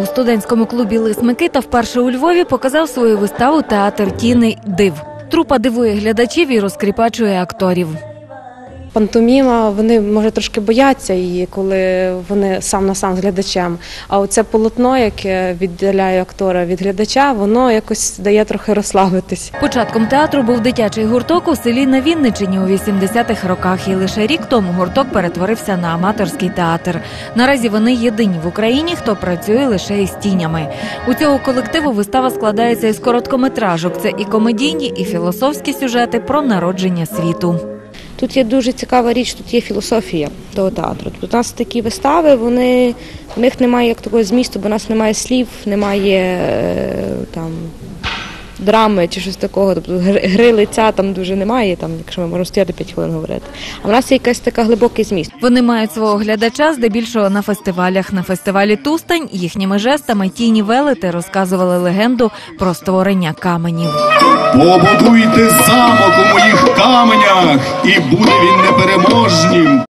у студентському клубі Лис Микита вперше у Львові показав свою виставу Театр тіни див. Трупа дивує глядачів і розкріпачує акторів. Пантоміма, вони може трошки бояться її, коли вони сам на сам з глядачем. А оце полотно, яке відділяє актора від глядача, воно якось дає трохи розслабитись. Початком театру був дитячий гурток у селі на Вінничині у 80-х роках, і лише рік тому гурток перетворився на аматорський театр. Наразі вони єдині в Україні, хто працює лише із тінями. У цього колективу вистава складається із короткометражок. Це і комедійні, і філософські сюжети про народження світу. Тут є дуже цікава річ, тут є філософія того театру. Тут у нас такі вистави, вони в них немає як такого змісту, бо у нас немає слів, немає е, там драми чи щось такого. Тобто гри лиця там дуже немає, там, якщо ми можемо стояти 5 хвилин говорити. А в нас є якийсь така глибокий зміст. Вони мають свого глядача здебільшого на фестивалях. На фестивалі Тустань їхніми жестами тіні велети розказували легенду про створення каменів. Побудуйте замок у моїх каменях, і буде він непереможнім.